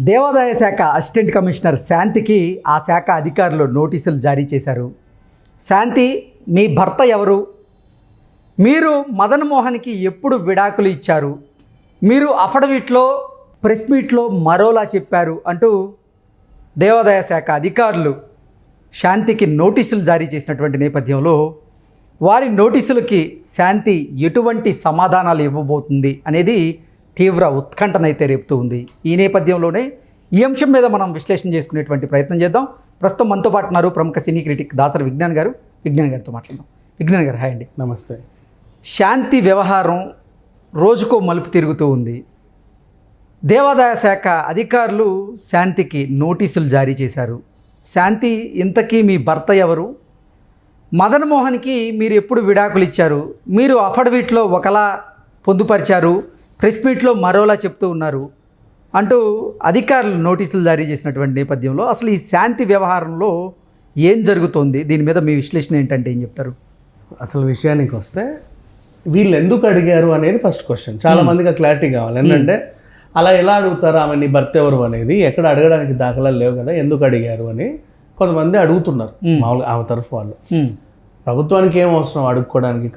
దేవాదాయ శాఖ assistant commissioner శాంతికి ఆ శాఖ అధికారులు నోటీసులు జారీ చేశారు. శాంతి మీ భర్త ఎవరు? మీరు మదన్ మోహన్కి ఎప్పుడు విడాకులు ఇచ్చారు? మీరు అఫడవిట్లో ప్రెస్ మీట్లో మరోలా చెప్పారు అంటూ దేవాదాయ శాఖ అధికారులు శాంతికి నోటీసులు జారీ చేసినటువంటి నేపథ్యంలో వారి నోటీసులకి శాంతి ఎటువంటి సమాధానాలు ఇవ్వబోతుంది అనేది తీవ్ర ఉత్కంఠనైతే రేపుతూ ఉంది. ఈ నేపథ్యంలోనే ఈ అంశం మీద మనం విశ్లేషణ చేసుకునేటువంటి ప్రయత్నం చేద్దాం. ప్రస్తుతం మనతో పాటు ఉన్నారు ప్రముఖ సినీ క్రిటిక్ దాసరి విజ్ఞాన్ గారు. విజ్ఞాన్ గారితో మాట్లాడదాం. విజ్ఞాన్ గారు హాయ్ అండి. నమస్తే. శాంతి వ్యవహారం రోజుకో మలుపు తిరుగుతూ ఉంది. దేవాదాయ శాఖ అధికారులు శాంతికి నోటీసులు జారీ చేశారు. శాంతి ఇంతకీ మీ భర్త ఎవరు? మదన్ మోహన్కి మీరు ఎప్పుడు విడాకులు ఇచ్చారు? మీరు అఫడవిట్లో ఒకలా పొందుపరిచారు? ప్రెస్ మీట్లో మరోలా చెప్తూ ఉన్నారు. అంటూ అధికారులు నోటీసులు జారీ చేసినటువంటి నేపథ్యంలో అసలు ఈ శాంతి వ్యవహారంలో ఏం జరుగుతోంది? దీని మీద మీ విశ్లేషణ ఏంటంటే ఏం చెప్తారు? అసలు విషయానికి వస్తే వీళ్ళు ఎందుకు అడిగారు అనేది ఫస్ట్ క్వశ్చన్ చాలా మందికి క్లారిటీ కావాలి. ఏంటంటే అలా ఎలా అడుగుతారు? ఆమె నీ భర్త ఎవరు అనేది ఎక్కడ అడగడానికి దాఖలాలు లేవు కదా ఎందుకు అడిగారు అని కొంతమంది అడుగుతున్నారు. మామూలుగా ఆమె తరఫు వాళ్ళు. ప్రభుత్వానికి ఏం అవసరం అడుక్కోవడానికి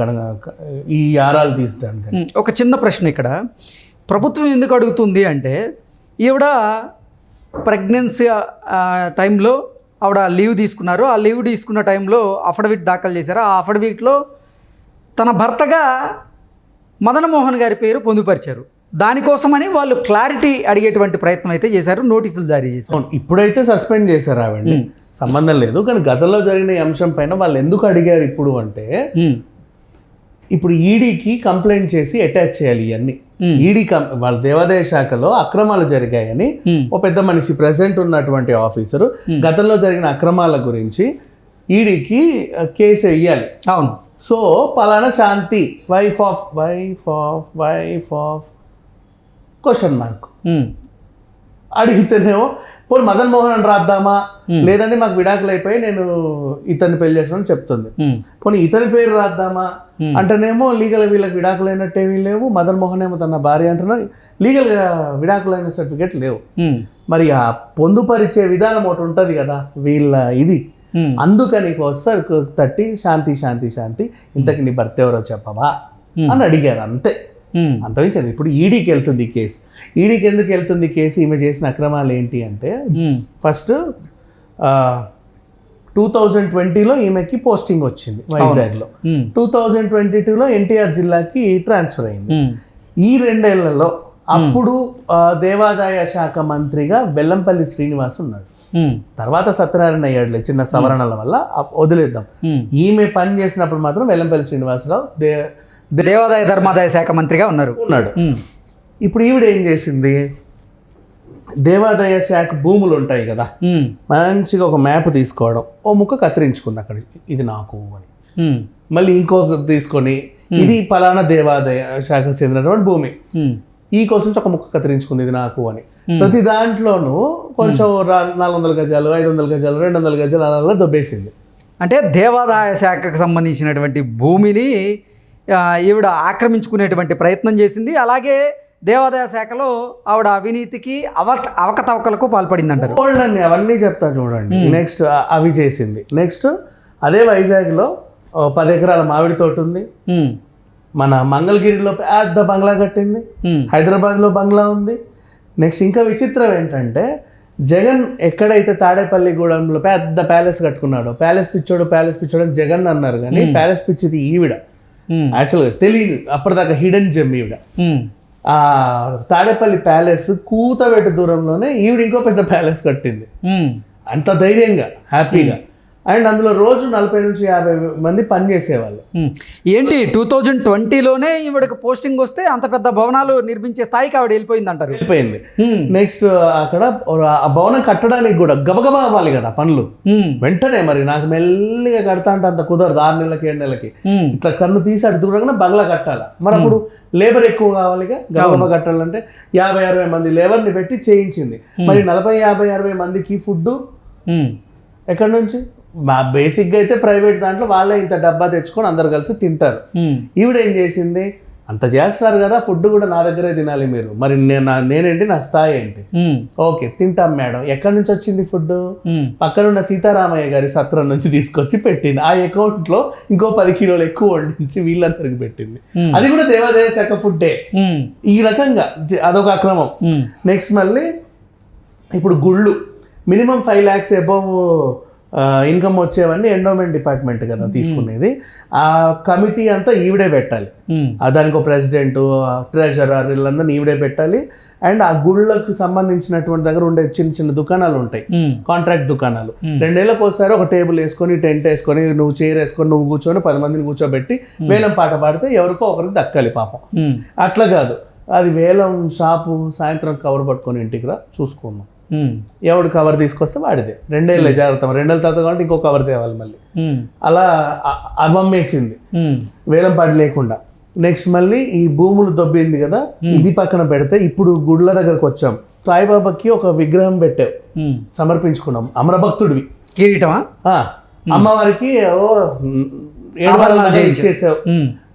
ఈ ఆరాలు తీస్తాను ఒక చిన్న ప్రశ్న ఇక్కడ. ప్రభుత్వం ఎందుకు అడుగుతుంది అంటే ఈవిడ ప్రెగ్నెన్సీ టైంలో ఆవిడ లీవ్ తీసుకున్నారు. ఆ లీవ్ తీసుకున్న టైంలో అఫిడవిట్ దాఖలు చేశారు. ఆ అఫిడవిట్లో తన భర్తగా మదనమోహన్ గారి పేరు పొందుపరిచారు. దానికోసమని వాళ్ళు క్లారిటీ అడిగేటువంటి ప్రయత్నం అయితే చేశారు నోటీసులు జారీ చేశారు. అవును ఇప్పుడైతే సస్పెండ్ చేశారు ఆవిడ సంబంధం లేదు కానీ గతంలో జరిగిన ఈ అంశం పైన వాళ్ళు ఎందుకు అడిగారు ఇప్పుడు అంటే ఇప్పుడు ఈడీకి కంప్లైంట్ చేసి అటాచ్ చేయాలి ఇవన్నీ. ఈడీ వాళ్ళ దేవాదాయ శాఖలో అక్రమాలు జరిగాయని. ఓ పెద్ద మనిషి ప్రెసెంట్ ఉన్నటువంటి ఆఫీసరు గతంలో జరిగిన అక్రమాల గురించి ఈడీకి కేసు వేయాలి. అవును. సో పలానా Shanti wife of wife of wife of question mark um, అడిగితేనేమో పోనీ మదన్ మోహన్ అని రాద్దామా? లేదంటే మాకు విడాకులు అయిపోయి నేను ఇతన్ని పెళ్ళి చేస్తానని చెప్తుంది. ఉమ్, పోనీ ఇతని పేరు రాద్దామా? అంటేనేమో లీగల్ వీళ్ళకి విడాకులు అయినట్టేమీ లేవు. మదన్ మోహన్ ఏమో తన భార్య అంటున్నారు లీగల్గా విడాకులైన సర్టిఫికేట్ లేవు. మరి ఆ పొందుపరిచే విధానం ఒకటి ఉంటుంది కదా వీళ్ళ ఇది. అందుకని వస్తారు తట్టి శాంతి శాంతి శాంతి ఇంతకి నీ భర్త ఎవరో చెప్పవా? అని అడిగారు అంతే. అంతమించదు ఇప్పుడు ఈడీకి వెళ్తుంది ఈ కేసు. ఈడీకి ఎందుకు వెళ్తుంది కేసు? ఈమె చేసిన అక్రమాలు ఏంటి అంటే ఫస్ట్ టూ థౌజండ్ ట్వంటీలో ఈమెకి పోస్టింగ్ వచ్చింది వైజాగ్లో. టూ థౌజండ్ ట్వంటీ టూలో ఎన్టీఆర్ జిల్లాకి ట్రాన్స్ఫర్ అయింది. ఉమ్, ఈ రెండేళ్ళలో అప్పుడు ఆ, దేవాదాయ శాఖ మంత్రిగా వెల్లంపల్లి శ్రీనివాస్ ఉన్నాడు. తర్వాత సత్యనారాయణ అయ్యాడులే చిన్న సవరణల వల్ల. వదిలేద్దాం. ఈమె పని చేసినప్పుడు మాత్రం వెల్లంపల్లి శ్రీనివాసరావు దే దేవాదాయ ధర్మాదాయ శాఖ మంత్రిగా ఉన్నారు. ఉన్నాడు. ఇప్పుడు ఈవిడ ఏం చేసింది? దేవాదాయ శాఖ భూములు ఉంటాయి కదా. మంచిగా ఒక మ్యాప్ తీసుకోవడం ఓ ముక్క కత్తిరించుకుంది అక్కడ. ఇది నాకు అని. మళ్ళీ ఇంకొక తీసుకొని ఇది పలానా దేవాదాయ శాఖకు చెందినటువంటి భూమి. ఈ కోసం ఒక ముక్క కత్తిరించుకుంది ఇది నాకు అని. ప్రతి దాంట్లోనూ కొంచెం నాలుగు వందల గజాలు ఐదు వందల గజాలు రెండు వందల గజాలు అలా దొబ్బేసింది. అంటే దేవాదాయ శాఖకు సంబంధించినటువంటి భూమిని ఈవిడ ఆక్రమించుకునేటువంటి ప్రయత్నం చేసింది. అలాగే దేవాదాయ శాఖలో ఆవిడ అవినీతికి అవ అవకతవకలకు పాల్పడింది అంటారు అని అవన్నీ చెప్తా చూడండి. నెక్స్ట్ అవి చేసింది. నెక్స్ట్ అదే వైజాగ్లో పది ఎకరాల మామిడి తోట ఉంది. మన మంగళగిరిలో పెద్ద బంగ్లా కట్టింది. హైదరాబాద్లో బంగ్లా ఉంది. నెక్స్ట్ ఇంకా విచిత్రం ఏంటంటే జగన్ ఎక్కడైతే తాడేపల్లిగూడెంలో పెద్ద ప్యాలెస్ కట్టుకున్నాడో ప్యాలెస్ పిచ్చోడు ప్యాలెస్ పిచ్చోడు అని జగన్ అన్నారు కానీ ప్యాలెస్ పిచ్చిది ఈవిడ. యాక్చువల్గా తెలియదు అప్పటిదాకా హిడెన్ జెమ్ ఈవిడ. ఉమ్, ఆ తాడేపల్లి ప్యాలెస్ కూతబెట్ట దూరంలోనే ఈవిడ ఇంకో పెద్ద ప్యాలెస్ కట్టింది. ఉమ్, అంత ధైర్యంగా హ్యాపీగా అండ్ అందులో రోజు నలభై నుంచి యాభై మంది పని చేసేవాళ్ళు. ఉమ్. ఏంటి టూ థౌజండ్ ట్వంటీలోనే ఈవిడకి పోస్టింగ్ వస్తే అంత పెద్ద భవనాలు నిర్మించే స్థాయికి ఆవిడ వెళ్ళిపోయింది. అంటారు వెళ్ళిపోయింది నెక్స్ట్ అక్కడ ఆ భవనం కట్టడానికి కూడా గబగబా అవ్వాలి కదా పనులు. వెంటనే మరి నాకు మెల్లిగా కడతా అంటే అంత కుదరదు ఆరు నెలలకి ఏడు నెలలకి. ఇట్లా కన్ను తీసి అటు దూరంగా బంగ్లా కట్టాలి? మరి అప్పుడు లేబర్ ఎక్కువ కావాలిగా గబగబా కట్టాలంటే యాభై అరవై మంది లేబర్ని పెట్టి చేయించింది. మరి నలభై యాభై అరవై మందికి ఫుడ్ ఎక్కడి నుంచి? మా బేసిక్గా అయితే ప్రైవేట్ దాంట్లో వాళ్ళే ఇంత డబ్బా తెచ్చుకొని అందరు కలిసి తింటారు. ఈవిడ ఏం చేసింది? అంత చేస్తారు కదా ఫుడ్ కూడా నా దగ్గరే తినాలి మీరు. మరి నేను నేనేంటి? నా స్థాయి ఏంటి? ఓకే తింటాం మేడం. ఎక్కడి నుంచి వచ్చింది ఫుడ్ పక్కనున్న సీతారామయ్య గారి సత్రం నుంచి తీసుకొచ్చి పెట్టింది. ఆ అకౌంట్లో ఇంకో పది కిలోలు ఎక్కువ వండించి వీళ్ళందరికి పెట్టింది. అది కూడా దేవాదాయ శాఖ ఫుడ్డే ఈ రకంగా అదొక అక్రమం. నెక్స్ట్ మళ్ళీ ఇప్పుడు గుళ్ళు. Minimum five lakhs above income వచ్చేవన్నీ endowment department కదా తీసుకునేది. ఆ కమిటీ అంతా ఈవిడే పెట్టాలి. దానికి ఒక ప్రెసిడెంట్ ట్రెజరర్ వీళ్ళందరినీ ఈవిడే పెట్టాలి. అండ్ ఆ గుళ్ళకు సంబంధించినటువంటి దగ్గర ఉండే చిన్న చిన్న దుకాణాలు ఉంటాయి. కాంట్రాక్ట్ దుకాణాలు. రెండేళ్ళకి ఒకసారి ఒక టేబుల్ వేసుకొని టెంట్ వేసుకొని నువ్వు చైర్ వేసుకొని నువ్వు కూర్చొని పది మందిని కూర్చోబెట్టి వేలం పాట పాడితే ఎవరికో ఒకరికి దక్కాలి పాపం. అట్లా కాదు. అది వేలం షాపు సాయంత్రం కవర్ పట్టుకొని ఇంటికి రా చూసుకుందాం. ఎవడు కవర్ తీసుకొస్తే వాడిదే. రెండేళ్ళే జాగ్రత్త. రెండేళ్ళ తర్వాత కాబట్టి ఇంకో కవర్ తేవాలి మళ్ళీ. ఉమ్, అలా అవమ్మేసింది వేలం పాట లేకుండా. నెక్స్ట్ మళ్ళీ ఈ భూములు దొబ్బింది కదా ఇది పక్కన పెడితే ఇప్పుడు గుడ్ల దగ్గరకు వచ్చాం. సాయిబాబాకి ఒక విగ్రహం పెట్టావు. సమర్పించుకున్నాం. అమరభక్తుడివి కిరీటమా? అమ్మవారికి ఓ. ఇచ్చేసావు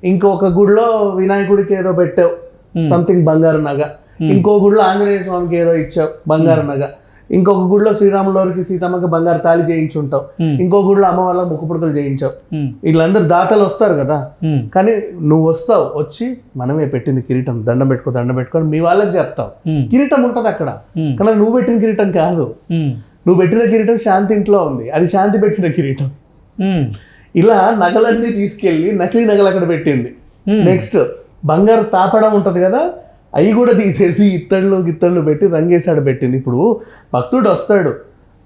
ఇంకొక గుడిలో వినాయకుడికి ఏదో పెట్టావు. సంథింగ్ బంగారు నగ. ఇంకో గుడిలో ఆంజనేయ స్వామికి ఏదో ఇచ్చావు బంగారు నగ ఇంకొక గుడిలో శ్రీరాములవారికి సీతమ్మకి బంగారు తాళి చేయించుంటావు. ఇంకో గుడిలో అమ్మ వాళ్ళ ముక్కు పుడకలు చేయించావు. వీళ్ళందరూ దాతలు వస్తారు కదా. కానీ నువ్వు వస్తావు వచ్చి మనమే పెట్టింది కిరీటం దండం పెట్టుకో దండం పెట్టుకొని మీ వాళ్ళకి చెప్తావు. కిరీటం ఉంటుంది అక్కడ. Hmm. కానీ నువ్వు పెట్టిన కిరీటం కాదు. నువ్వు పెట్టిన కిరీటం శాంతి ఇంట్లో ఉంది. అది శాంతి పెట్టిన కిరీటం. ఇలా నగలన్నీ తీసుకెళ్ళి నకిలీ నగలు అక్కడ పెట్టింది. నెక్స్ట్ బంగారు తాపడం ఉంటది కదా. అవి కూడా తీసేసి ఇత్తళ్ళు గిత్తళ్ళు పెట్టి రంగేసాడు పెట్టింది. ఇప్పుడు భక్తుడు వస్తాడు.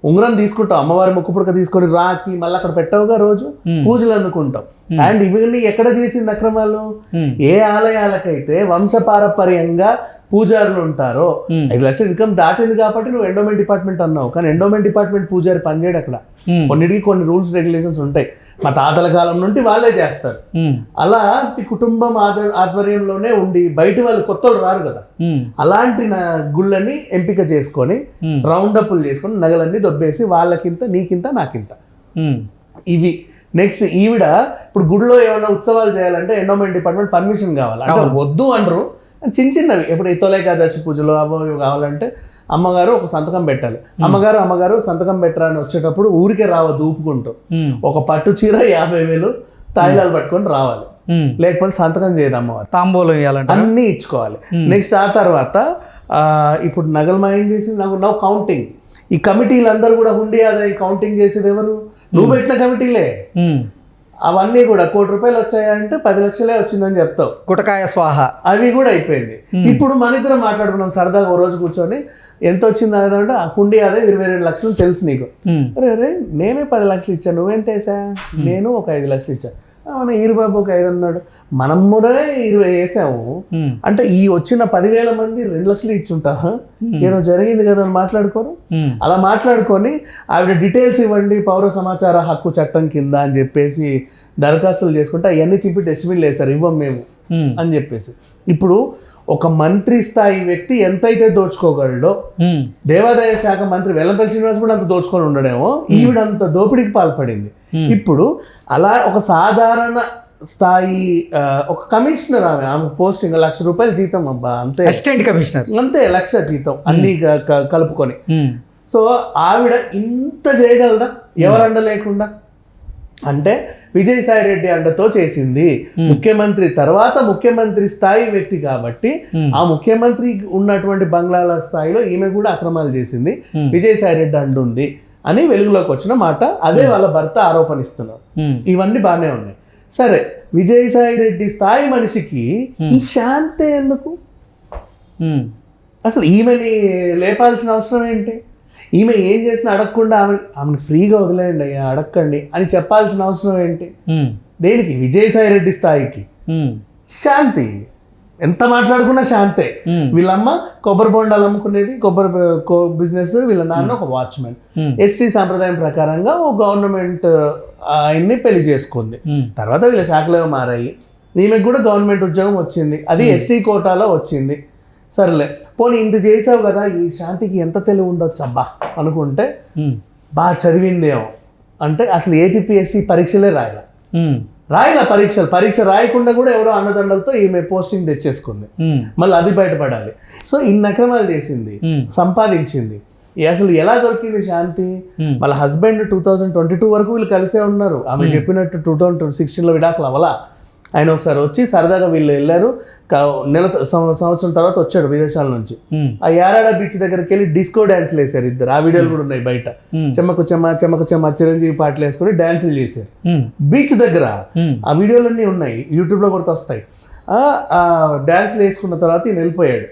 ఉంగరం తీసుకుంటాం. అమ్మవారి ముక్కు పుడక తీసుకొని రాకి మళ్ళీ అక్కడ పెట్టవుగా రోజు? పూజలు అందుకుంటాం అండ్ ఇవన్నీ ఎక్కడ చేసింది అక్రమాలు? Hmm. ఏ ఆలయాలకైతే వంశపారపర్యంగా పూజారులు ఉంటారో ఐదు లక్షల ఇన్కమ్ దాటింది కాబట్టి నువ్వు ఎండోమెంట్ డిపార్ట్మెంట్ అన్నావు. కానీ ఎండోమెంట్ డిపార్ట్మెంట్ పూజారి పనిచేయడు అక్కడ. Hmm. కొన్నిటికి కొన్ని రూల్స్ రెగ్యులేషన్స్ ఉంటాయి. మా తాతల కాలం నుండి వాళ్ళే చేస్తారు. అలాంటి కుటుంబం ఆధ్వ- ఆధ్వర్యంలోనే ఉండి బయట వాళ్ళు కొత్త రారు కదా. అలాంటి నా గుళ్ళని ఎంపిక చేసుకొని Hmm. రౌండ్ అప్లు చేసుకొని నగలన్నీ దొబ్బేసి వాళ్ళకింత నీకింత. నాకింత ఇవి. నెక్స్ట్ ఈవిడ ఇప్పుడు గుడిలో ఏమైనా ఉత్సవాలు చేయాలంటే ఎండోమెంట్ డిపార్ట్మెంట్ పర్మిషన్ కావాలి. అంటే వద్దు అనరు చిన్న చిన్నవి. ఇప్పుడు ఈ తొలేకాదశి పూజలు అవి ఇవి కావాలంటే అమ్మగారు ఒక సంతకం పెట్టాలి. అమ్మగారు అమ్మగారు సంతకం పెట్టరా అని వచ్చేటప్పుడు ఊరికే రావద్దు ఊపుకుంటూ. ఒక పట్టు చీర యాభై వేలు తాయిలాలు పట్టుకొని రావాలి. లేకపోతే సంతకం చేయదు అమ్మవారు. తాంబూలం ఇవ్వాలంట అన్నీ ఇచ్చుకోవాలి. నెక్స్ట్ ఆ తర్వాత ఇప్పుడు నగలు మాయం చేసి నాకు నవ్వు కౌంటింగ్ ఈ కమిటీలందరూ కూడా హుండీ ఆదాయం కౌంటింగ్ చేసేది ఎవరు? నువ్వు పెట్టిన కమిటీలే. అవన్నీ కూడా కోటి రూపాయలు వచ్చాయంటే పది లక్షలే వచ్చిందని చెప్తావు. కుటకాయ స్వాహ. అవి కూడా అయిపోయింది. ఇప్పుడు మన ఇద్దరం మాట్లాడుకున్నాం సరదాగా ఓ రోజు కూర్చొని ఎంత వచ్చింది అంటే ఆ హుండీ ఆదాయం ఇరవై రెండు లక్షలు తెలుసు నీకు. అరే అరే నేనే పది లక్షలు ఇచ్చాను. నువ్వెంత వేసా నేను ఒక ఐదు లక్షలు ఇచ్చా. అవునా ఈరుబాబు ఒక ఐదు అన్నాడు మనమునే ఇరవై వేసాము. అంటే ఈ వచ్చిన పదివేల మంది రెండు లక్షలు ఇచ్చుంటా? ఏదో జరిగింది కదా అని మాట్లాడుకోరు? అలా మాట్లాడుకొని ఆవిడ డీటెయిల్స్ ఇవ్వండి పౌర సమాచార హక్కు చట్టం కింద అని చెప్పేసి దరఖాస్తులు చేసుకుంటే అవన్నీ చెప్పి డస్ట్బిన్లు వేస్తారు ఇవ్వం మేము అని చెప్పేసి. ఇప్పుడు ఒక మంత్రి స్థాయి వ్యక్తి ఎంతైతే దోచుకోగలడో దేవాదాయ శాఖ మంత్రి వెల్లంపల్లి శ్రీనివాస్ కూడా అంత దోచుకొని ఉండడేమో ఈవిడ అంత దోపిడీకి పాల్పడింది. ఇప్పుడు అలా ఒక సాధారణ స్థాయి ఒక కమిషనర్ ఆమె ఆమె పోస్టింగ్ లక్ష రూపాయల జీతం అబ్బా అంతే. Assistant commissioner. అంతే లక్ష జీతం అన్ని కలుపుకొని. సో ఆవిడ ఇంత చేయగలదా? ఎవరండ లేకుండా? అంటే విజయసాయి రెడ్డి అండతో చేసింది. ముఖ్యమంత్రి తర్వాత ముఖ్యమంత్రి స్థాయి వ్యక్తి కాబట్టి ఆ ముఖ్యమంత్రి ఉన్నటువంటి బంగ్లాల స్థాయిలో ఈమె కూడా అక్రమాలు చేసింది. విజయసాయి రెడ్డి అండుంది అని వెలుగులోకి వచ్చిన మాట అదే వాళ్ళ భర్త ఆరోపణిస్తున్నారు. ఇవన్నీ బాగానే ఉన్నాయి. సరే విజయసాయి రెడ్డి స్థాయి మనిషికి ఈ శాంతే ఎందుకు? అసలు ఈమెని లేపాల్సిన అవసరం ఏంటి? ఈమె ఏం చేసినా అడగకుండా ఆమె ఆమెను ఫ్రీగా వదిలేయండి అయ్యా అడగండి అని చెప్పాల్సిన అవసరం ఏంటి? దేనికి? విజయసాయి రెడ్డి స్థాయికి శాంతి. ఎంత మాట్లాడుకున్నా శాంతే. వీళ్ళమ్మ కొబ్బరి బొండాలు అమ్ముకునేది కొబ్బరి బిజినెస్ వీళ్ళ నాన్న ఒక వాచ్మెన్. ఎస్టీ సాంప్రదాయం ప్రకారంగా ఓ గవర్నమెంట్ ఆయన్ని పెళ్ళి చేసుకుంది. తర్వాత వీళ్ళ శాఖలు మారాయి. ఈమెకు కూడా గవర్నమెంట్ ఉద్యోగం వచ్చింది. అది ఎస్టీ కోటాలో వచ్చింది. సర్లే. పోనీ ఇంత చేసావు కదా ఈ శాంతికి ఎంత తెలివి ఉండొచ్చు అబ్బా అనుకుంటే బాగా చదివిందేమో. అంటే అసలు ఏపీఎస్సి పరీక్షలే రాయాలి. రాయల పరీక్షలు. పరీక్ష రాయకుండా కూడా ఎవరో అన్నదండలతో ఈమె పోస్టింగ్ తెచ్చేసుకుంది. మళ్ళీ అది బయటపడాలి. సో ఇన్ని అక్రమాలు చేసింది సంపాదించింది. అసలు ఎలా దొరికింది శాంతి. వాళ్ళ husband two thousand twenty two వరకు వీళ్ళు కలిసే ఉన్నారు. ఆమె చెప్పినట్టు టూ థౌజండ్ సిక్స్టీన్లో విడాకులు అవ్వలా. ఆయన ఒకసారి వచ్చి సరదాగా వీళ్ళు వెళ్ళారు. నెల సంవత్సరం తర్వాత వచ్చాడు విదేశాల నుంచి. ఆ యారాడ బీచ్ దగ్గరికి వెళ్ళి డిస్కో డాన్స్లు వేశారు ఇద్దరు. ఆ వీడియోలు కూడా ఉన్నాయి బయట. చెమ్మకు చెమ్మ చెమ్మకు చెమ్మ చిరంజీవి పాటలు వేసుకొని డాన్సులు చేశారు. బీచ్ దగ్గర ఆ వీడియోలన్నీ ఉన్నాయి. యూట్యూబ్లో కూడా వస్తాయి. ఆ డాన్స్లు వేసుకున్న తర్వాత ఈయన వెళ్ళిపోయాడు.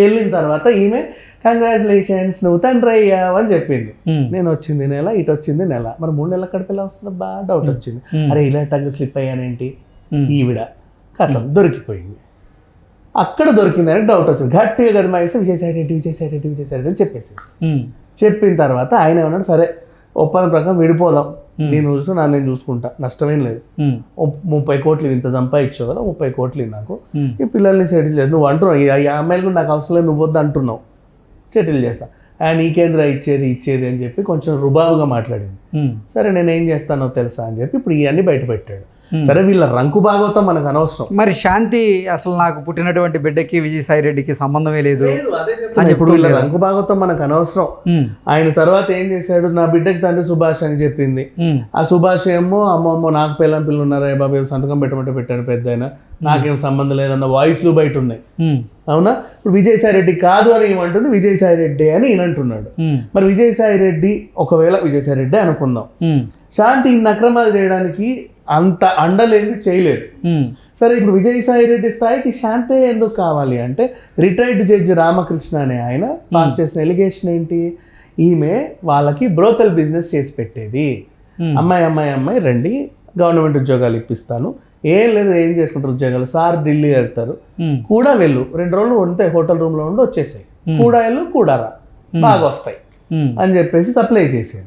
వెళ్ళిన తర్వాత ఈమె కంగ్రాచులేషన్స్ నువ్వు తండ్రి అయ్యావు అని చెప్పింది. నేను వచ్చింది నెల ఇటు వచ్చింది నెల. మరి మూడు నెలల కడికి ఎలా వస్తుంది బా డౌట్ వచ్చింది. అరే ఇలా టంగ్ స్లిప్ అయ్యానేంటి. ఈవిడ కథం దొరికిపోయింది. అక్కడ దొరికిందని డౌట్ వచ్చింది. గట్టిగా కదా మా ఇస్తే విజయసాయిరెడ్డి విజయసాయిరెడ్డి విజయసాయిరెడ్డి అని చెప్పేసి చెప్పిన తర్వాత ఆయన ఏమన్నాడు సరే ఒప్పందం ప్రకారం విడిపోదాం. నేను చూసు నా నేను చూసుకుంటా. నష్టమేం లేదు. ఓ ముప్పై కోట్లు ఇంత సంపాదించావు కదా ముప్పై కోట్లు నాకు. Hmm. ఈ పిల్లల్ని సెటిల్ చేసి నువ్వు అంటున్నావు ఈ- ఈ అమ్మాయిలు కూడా నాకు అవసరం లేదు నువ్వు వద్దు అంటున్నావు. సెటిల్ చేస్తా. ఆ నీకేంద్ర ఇచ్చేది ఇచ్చేది అని చెప్పి కొంచెం రుబాబుగా మాట్లాడింది. సరే నేను ఏం చేస్తానో తెలుసా అని చెప్పి ఇప్పుడు ఇవన్నీ బయట పెట్టాడు. సరే వీళ్ళ రంకు భాగవతం మనకు అనవసరం. మరి శాంతి అసలు నాకు పుట్టినటువంటి బిడ్డకి విజయసాయి రెడ్డికి సంబంధమే లేదు అని ఇప్పుడు వీళ్ళ రంకు భాగవతం మనకు అనవసరం. ఉమ్, ఆయన తర్వాత ఏం చేశాడు? నా బిడ్డకి తండ్రి సుభాష్ అని చెప్పింది. ఉమ్, ఆ సుభాష్ ఏమో అమ్మో అమ్మో నాకు పిల్లం పిల్లలు ఉన్నారా? బాబు సంతకం పెట్టమంటే పెట్టాడు పెద్ద ఆయన నాకేం సంబంధం లేదన్న వాయిస్లు బయట ఉన్నాయి అవునా? ఇప్పుడు విజయసాయి రెడ్డి కాదు అని ఏమంటుంది? విజయసాయి రెడ్డి అని ఈయన అంటున్నాడు. మరి విజయసాయి రెడ్డి ఒకవేళ విజయసాయి రెడ్డి అనుకుందాం. శాంతి ఇన్ని అక్రమాలు చేయడానికి అంత అండలేంది చేయలేదు. సరే ఇప్పుడు విజయసాయి రెడ్డి స్థాయికి శాంతే ఎందుకు కావాలి అంటే రిటైర్డ్ జడ్జి రామకృష్ణ అనే ఆయన పాస్ చేసిన ఎలిగేషన్ ఏంటి? ఈమె వాళ్ళకి బ్రోకల్ బిజినెస్ చేసి పెట్టేది. అమ్మాయి అమ్మాయి అమ్మాయి రండి గవర్నమెంట్ ఉద్యోగాలు ఇప్పిస్తాను. ఏం లేదు ఏం చేసుకుంటారు ఉద్యోగాలు? సార్ ఢిల్లీ వెళ్తారు. కూడా వెళ్ళు. రెండు రోజులు ఉంటే హోటల్ రూమ్లో ఉండి వచ్చేసాయి. కూడా వెళ్ళు కూడా రా. బాగా వస్తాయి. అని చెప్పేసి సప్లై చేసేది.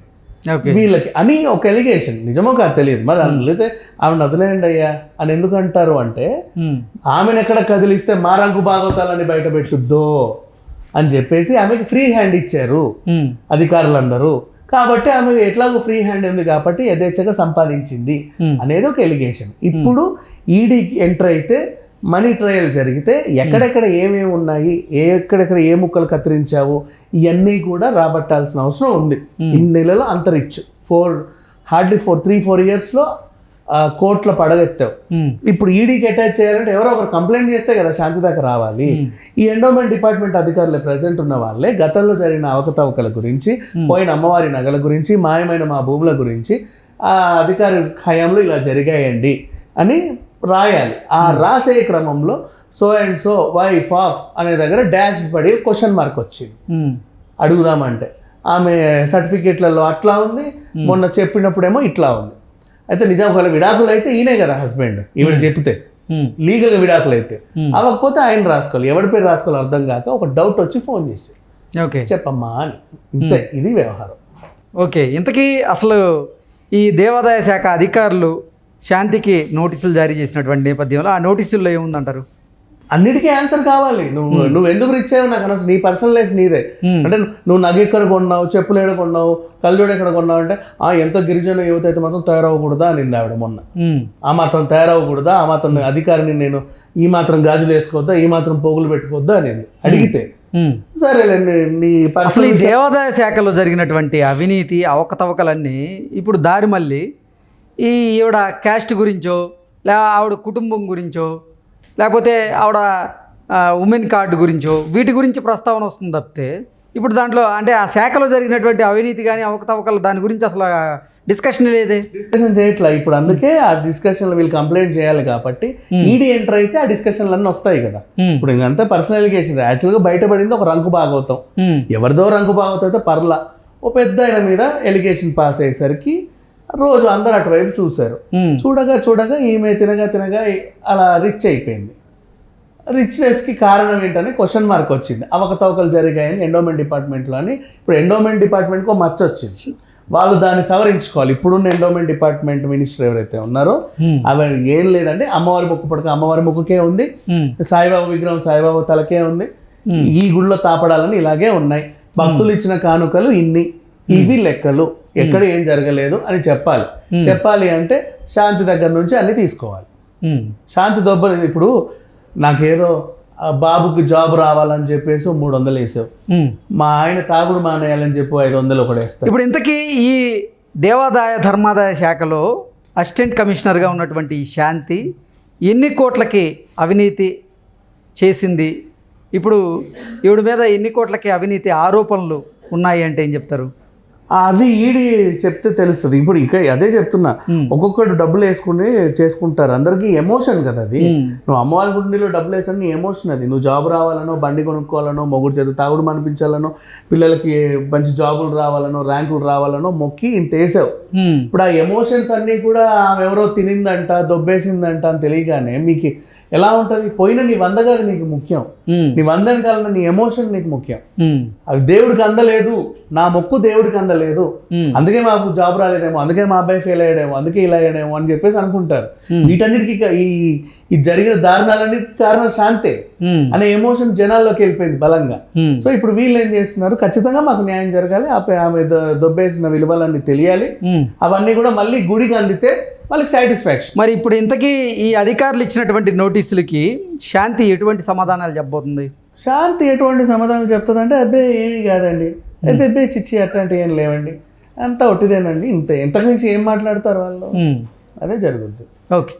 వీళ్ళకి అని ఒక ఎలిగేషన్ నిజమో కాదు తెలియదు. మరి అందులో ఆమె వదిలేయండి అయ్యా అని ఎందుకు అంటారు అంటే ఉమ్, ఆమెను ఎక్కడ కదిలిస్తే మా రంగు భాగవతాలని బయట పెట్టుద్దో అని చెప్పేసి ఆమెకి ఫ్రీ హ్యాండ్ ఇచ్చారు ఉమ్, అధికారులందరూ. కాబట్టి ఆమె ఎట్లాగో ఫ్రీ హ్యాండ్ ఉంది కాబట్టి యథేచ్ఛగా సంపాదించింది Hmm. అనేది ఒక ఎలిగేషన్ ఇప్పుడు ఈడీ ఎంటర్ అయితే మనీ ట్రయల్ జరిగితే ఎక్కడెక్కడ ఏమేమి ఉన్నాయి ఏ ఎక్కడెక్కడ ఏ ముక్కలు కత్తిరించావు ఇవన్నీ కూడా రాబట్టాల్సిన అవసరం ఉంది. ఇన్ని నెలలో అంత rich four hardly four three four ఇయర్స్లో కోర్టులో పడగెత్తావు. ఉమ్, ఇప్పుడు ఈడీకి అటాచ్ చేయాలంటే ఎవరో ఒకరు కంప్లైంట్ చేస్తే కదా శాంతి దాకా రావాలి. ఈ ఎండోమెంట్ డిపార్ట్మెంట్ అధికారులు ప్రెసెంట్ ఉన్న వాళ్ళే గతంలో జరిగిన అవకతవకల గురించి పోయిన అమ్మవారి నగల గురించి మాయమైన మా భూముల గురించి ఆ అధికారి హయాంలో ఇలా జరిగాయండి అని రాయాలి. ఆ రాసే క్రమంలో so and so wife of అనే దగ్గర డాష్ పడి క్వశ్చన్ మార్క్ వచ్చింది. ఉమ్, అడుగుదామంటే. ఆమె సర్టిఫికేట్లలో అట్లా ఉంది మొన్న చెప్పినప్పుడేమో ఇట్లా ఉంది. అయితే నిజం ఒకవేళ విడాకులు అయితే ఈయనే కదా హస్బెండ్ ఈవిడ చెప్తే. ఉమ్, లీగల్ విడాకులు అయితే అవ్వకపోతే ఆయన రాసుకోవాలి. ఎవరి పేరు రాసుకోవాలి అర్థం కాక ఒక డౌట్ వచ్చి ఫోన్ చేసి. ఓకే చెప్పమ్మా అని. ఇంతే. ఇది వ్యవహారం. ఓకే ఇంతకీ అసలు ఈ దేవాదాయ శాఖ అధికారులు శాంతికి నోటీసులు జారీ చేసినటువంటి నేపథ్యంలో ఆ నోటీసుల్లో ఏముందంటారు? అన్నిటికీ ఆన్సర్ కావాలి. నువ్వు నువ్వు ఎందుకు రిచ్ అయ్యావు నాకు అనవసరం. నీ పర్సనల్ లైఫ్ నీదే. అంటే నువ్వు నగ ఎక్కడ కొన్నావు చెప్పులు ఎక్కడ కొన్నావు కళ్ళజోడు ఎక్కడ కొన్నావు అంటే ఆ ఎంత గిరిజన యువత అయితే మాత్రం తయారవ్వకూడదా నింది ఆవిడ మొన్న. ఆ మాత్రం తయారవ్వకూడదా? ఆ మాత్రం అధికారిని నేను ఈ మాత్రం గాజులు వేసుకోవద్దా? ఈ మాత్రం పోగులు పెట్టుకోవద్దా అనేది. అడిగితే. సరేలేండి నీ అసలు పర్సనల్ ఈ దేవాదాయ శాఖలో జరిగినటువంటి అవినీతి అవకతవకలన్నీ ఇప్పుడు దారి మళ్ళీ ఈ ఈవిడ క్యాస్ట్ గురించో లే ఆవిడ కుటుంబం గురించో లేకపోతే ఆవిడ ఉమెన్ కార్డు గురించో వీటి గురించి ప్రస్తావన వస్తుంది తప్పితే ఇప్పుడు దాంట్లో అంటే ఆ శాఖలో జరిగినటువంటి అవినీతి కానీ అవకతవకలు దాని గురించి అసలు డిస్కషన్ లేదే. డిస్కషన్ చేయట్లా. ఇప్పుడు అందుకే ఆ డిస్కషన్ వీళ్ళు కంప్లైంట్ చేయాలి కాబట్టి ఈడీ ఎంటర్ అయితే ఆ డిస్కషన్లు అన్నీ వస్తాయి కదా. ఇప్పుడు ఇదంతా పర్సనల్ ఎలిగేషన్ యాక్చువల్గా బయటపడింది ఒక రంకు భాగవతం. ఎవరిదో రంకు భాగవతం అయితే పర్లా. ఓ పెద్ద ఆయన మీద ఎలిగేషన్ పాస్ అయ్యేసరికి రోజు అందరు అటువైపు చూశారు. చూడగా చూడగా ఈమె తినగా తినగా అలా రిచ్ అయిపోయింది. రిచ్నెస్కి కారణం ఏంటని క్వశ్చన్ మార్క్ వచ్చింది. అవకతవకలు జరిగాయని ఎండోమెంట్ డిపార్ట్మెంట్లో అని ఇప్పుడు ఎండోమెంట్ డిపార్ట్మెంట్కి మచ్చ వచ్చింది. వాళ్ళు దాన్ని సవరించుకోవాలి. ఇప్పుడున్న ఎండోమెంట్ డిపార్ట్మెంట్ మినిస్టర్ ఎవరైతే ఉన్నారో అవి ఏం లేదంటే అమ్మవారి ముక్కు పడక అమ్మవారి ముక్కుకే ఉంది. సాయిబాబా విగ్రహం సాయిబాబా తలకే ఉంది. ఈ గుడిలో తాపడాలని ఇలాగే ఉన్నాయి. భక్తులు ఇచ్చిన కానుకలు ఇన్ని. ఇవి లెక్కలు. ఎక్కడ ఏం జరగలేదు అని చెప్పాలి. చెప్పాలి అంటే శాంతి దగ్గర నుంచి అన్ని తీసుకోవాలి. ఉమ్, శాంతి దొబ్బ ఇప్పుడు నాకేదో బాబుకి జాబ్ రావాలని చెప్పేసి మూడు వందలు వేసావు. మా ఆయన తాగుడు మానేయాలని చెప్పి ఐదు వందలు ఒకటి వేస్తాడు. ఇప్పుడు ఇంతకీ ఈ దేవాదాయ ధర్మాదాయ శాఖలో అసిస్టెంట్ కమిషనర్గా ఉన్నటువంటి ఈ శాంతి ఎన్ని కోట్లకి అవినీతి చేసింది? ఇప్పుడు ఈవిడ మీద ఎన్ని కోట్లకి అవినీతి ఆరోపణలు ఉన్నాయి అంటే ఏం చెప్తారు? అది ఈడి చెప్తే తెలుస్తుంది. ఇప్పుడు ఇక అదే చెప్తున్నా. ఒక్కొక్కడు డబ్బులు వేసుకుని చేసుకుంటారు. అందరికీ ఎమోషన్ కదా అది. నువ్వు అమ్మవారి గుండెలో డబ్బులు వేసాను ఎమోషన్ అది. నువ్వు జాబ్ రావాలనో బండి కొనుక్కోవాలనో మొగుడు చేత తాగుడు మనిపించాలనో పిల్లలకి మంచి జాబులు రావాలనో ర్యాంకులు రావాలనో మొక్కి ఇంత వేసావు. ఇప్పుడు ఆ ఎమోషన్స్ అన్నీ కూడా ఆమె ఎవరో తినిందంట దొబ్బేసిందంట అని తెలియగానే మీకు ఎలా ఉంటుంది? పోయిన నీ వంద కాదు నీకు ముఖ్యం. నీ వందని కాలంలో నీ ఎమోషన్ నీకు ముఖ్యం. అవి దేవుడికి అందలేదు నా మొక్కు దేవుడికి అందలేదు. అందుకే మాకు జాబ్ రాలేదేమో అందుకే మా అబ్బాయి ఫెయిల్ అయ్యాడేమో అందుకే ఇలా అయ్యాడేమో అని చెప్పేసి అనుకుంటారు. వీటన్నిటికీ ఈ ఈ జరిగిన దారుణాలన్నిటికీ కారణం శాంతే. అనే ఎమోషన్ జనాల్లోకి వెళ్ళిపోయింది బలంగా. సో ఇప్పుడు వీళ్ళు ఏం చేస్తున్నారు? ఖచ్చితంగా మాకు న్యాయం జరగాలి ఆమె దొబ్బేసిన విలువలన్నీ తెలియాలి. అవన్నీ కూడా మళ్ళీ గుడికి అందితే వాళ్ళకి సాటిస్ఫాక్షన్. మరి ఇప్పుడు ఇంతకీ ఈ అధికారులు ఇచ్చినటువంటి నోటీసులకి శాంతి ఎటువంటి సమాధానాలు చెప్పబోతుంది? శాంతి ఎటువంటి సమాధానం చెప్తుందంటే అబ్బే ఏమీ కాదండి. అయితే అబ్బే చిచ్చి అట్లాంటివి ఏం లేవండి. అంతా ఒట్టిదేనండి. ఇంత ఇంతకు మించి ఏం మాట్లాడతారు వాళ్ళు? అదే జరుగుద్ది. ఓకే.